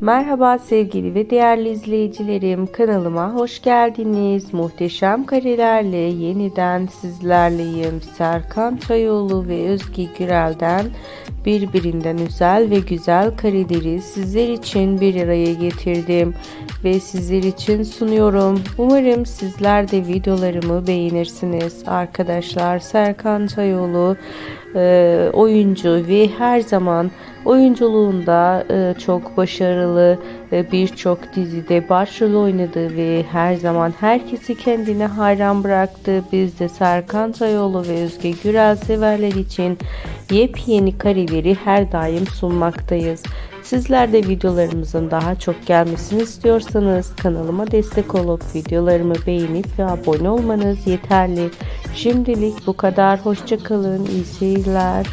Merhaba sevgili ve değerli izleyicilerim kanalıma hoş geldiniz. Muhteşem karelerle yeniden sizlerleyim. Serkan Çayoğlu ve Özge Gürel'den birbirinden özel ve güzel kareleri sizler için bir araya getirdim ve sizler için sunuyorum. Umarım sizler de videolarımı beğenirsiniz. Arkadaşlar Serkan Çayoğlu e, oyuncu ve her zaman oyunculuğunda e, çok başarılı e, birçok dizide başrol oynadı ve her zaman herkesi kendine hayran bıraktı. Biz de Serkan Çayoğlu ve Özge Gürel severler için yepyeni kareleri her daim sunmaktayız. Sizler de videolarımızın daha çok gelmesini istiyorsanız kanalıma destek olup videolarımı beğenip ve abone olmanız yeterli. Şimdilik bu kadar. Hoşçakalın. İyi seyirler.